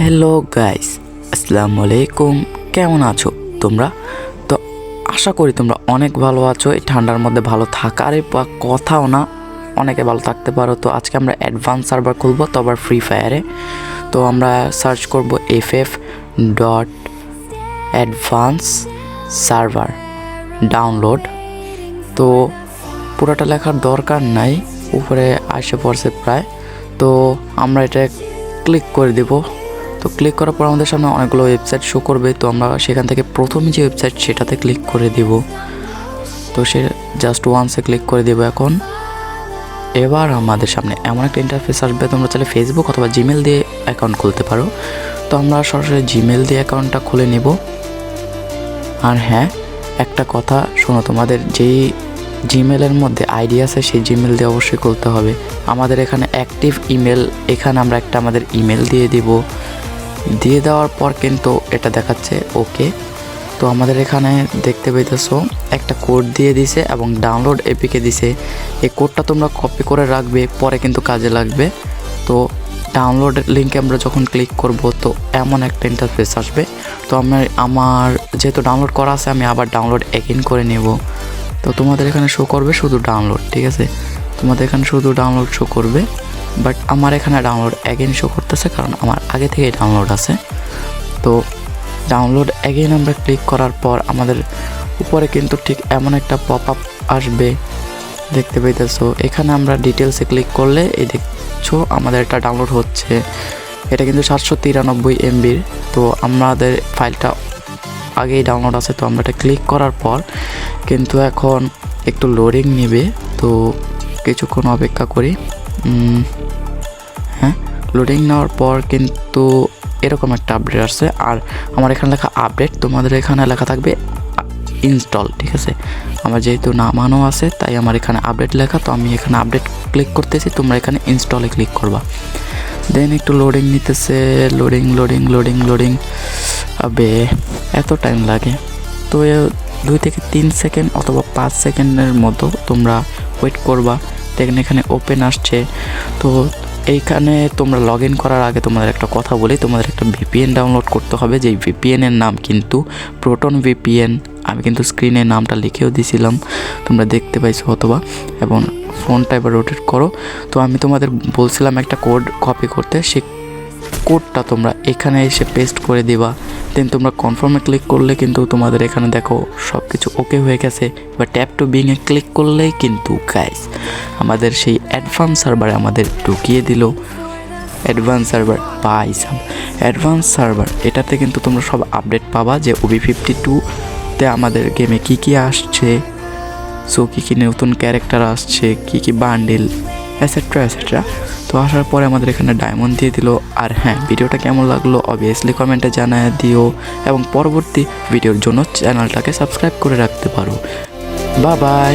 Hello guys আসসালামু আলাইকুম কেমন আছো তোমরা? তো আশা করি তোমরা অনেক ভালো আছো। এই ঠান্ডার মধ্যে ভালো থাকারই কথাও না। অনেকে ভালো থাকতে পারো। তো আজকে আমরা অ্যাডভান্স সার্ভার খুলবো, তো আবার ফ্রি ফায়ারে তো আমরা সার্চ করব F F dot advance server download তো পুরোটা লেখার দরকার নাই। উপরে আসে পড়ছে প্রায়। তো আমরা এটা ক্লিক করে দেব। তো ক্লিক করার পর আমাদের সামনে অনেকগুলো ওয়েবসাইট শো করবে। তো আমরা সেখান থেকে প্রথম যে ওয়েবসাইট সেটাতে ক্লিক করে দেব। তো সে জাস্ট ওয়ান্সে ক্লিক করে দেব এখন। এবার আমাদের সামনে এমন একটা ইন্টারফেস আসবে। তোমরা চাইলে ফেসবুক অথবা জিমেল দিয়ে অ্যাকাউন্ট খুলতে পারো। তো আমরা সরাসরি জিমেল দিয়ে অ্যাকাউন্টটা খুলে নেব। আর হ্যাঁ একটা কথা শোনো, তোমাদের যেই জিমেলের মধ্যে আইডি আছে, সেই জিমেল দিয়ে অবশ্যই খুলতে হবে। আমাদের এখানে অ্যাক্টিভ ইমেল এখানে আমরা একটা আমাদের ইমেল দিয়ে দিব। দিয়ে দেওয়ার পর কিন্তু এটা দেখাচ্ছে, ওকে। তো আমাদের এখানে দেখতে পেতেছো একটা কোড দিয়ে দিছে এবং ডাউনলোড এপিকে দিছে। এই কোডটা তোমরা কপি করে রাখবে, পরে কিন্তু কাজে লাগবে। তো ডাউনলোড লিঙ্কে আমরা যখন ক্লিক করব, তো এমন একটা ইন্টারফেস আসবে। তো আমি, আমার যেহেতু ডাউনলোড করা আছে, আমি আবার ডাউনলোড এগেন করে নেব। তো তোমাদের এখানে শো করবে শুধু ডাউনলোড, ঠিক আছে? তোমাদের এখানে শুধু ডাউনলোড শো করবে। বাট আমার এখানে ডাউনলোড অ্যাগেন শো করতেছে কারণ আমার আগে থেকেই ডাউনলোড আছে। তো ডাউনলোড অ্যাগেন আমরা ক্লিক করার পর আমাদের উপরে কিন্তু ঠিক এমন একটা পপ আপ আসবে দেখতে পাইতেছো। এখানে আমরা ডিটেলসে ক্লিক করলে এই দেখছ আমাদের এটা ডাউনলোড হচ্ছে। এটা কিন্তু সাতশো তিরানব্বই এমবির তো আমাদের ফাইলটা আগেই ডাউনলোড আছে, তো আমরা এটা ক্লিক করার পর কিন্তু এখন একটু লোডিং নেবে। তো কিছুক্ষণ অপেক্ষা করি। হ্যাঁ? লোডিং নেওয়ার পর কিন্তু এরকম একটা আপডেট আসছে। আর আমার এখানে লেখা আপডেট তোমাদের এখানে লেখা থাকবে ইনস্টল ঠিক আছে? আমার যেহেতু নামানো আছে, তাই আমার এখানে আপডেট লেখা, তো আমি এখানে আপডেট ক্লিক করতেছি, তোমরা এখানে ইনস্টলে ক্লিক করবা। দেন একটু লোডিং নিতেছে লোডিং লোডিং লোডিং লোডিং আবে, এত টাইম লাগে। তো দুই থেকে তিন সেকেন্ড অথবা পাঁচ সেকেন্ডের মতো তোমরা ওয়েট করবা। দেখেন এখানে ওপেন আসছে। তো এইখানে তোমরা লগ ইন করার আগে তোমাদের একটা কথা বলি, তোমাদের একটা ভিপিএন ডাউনলোড করতে হবে। যেই ভিপিএনের নাম কিন্তু প্রোটন ভিপিএন আমি কিন্তু স্ক্রিনে নামটা লিখেও দিছিলাম, তোমরা দেখতে পাইছো অথবা এবং ফোনটা এবার রোটেট করো। তো আমি তোমাদের বলছিলাম একটা কোড কপি করতে, সে কোডটা তোমরা এখানে এসে পেস্ট করে দিবা। দেন তোমরা কনফার্মে ক্লিক করলে কিন্তু তোমাদের এখানে দেখো সব কিছু ওকে হয়ে গেছে। এবার ট্যাপ টু বিংয়ে ক্লিক করলেই কিন্তু গাইস আমাদের সেই অ্যাডভান্স সার্ভারে আমাদের ঢুকিয়ে দিল। অ্যাডভান্স সার্ভার পাইসাম অ্যাডভান্স সার্ভার এটাতে কিন্তু তোমরা সব আপডেট পাবা যে ওবি ফিফটি টুতে আমাদের গেমে কী কী আসছে সো কী কী নতুন ক্যারেক্টার আসছে, কী কী বান্ডিল অ্যাসেট্রা অ্যাসেট্রা তো আসার পরে আমাদের এখানে ডায়মন্ড দিয়ে দিল। আর হ্যাঁ ভিডিওটা কেমন লাগল অবভিয়াসলি কমেন্টে জানায় দিও এবং পরবর্তী ভিডিওর জন্য চ্যানেলটাকে সাবস্ক্রাইব করে রাখতে পারো। বা বাই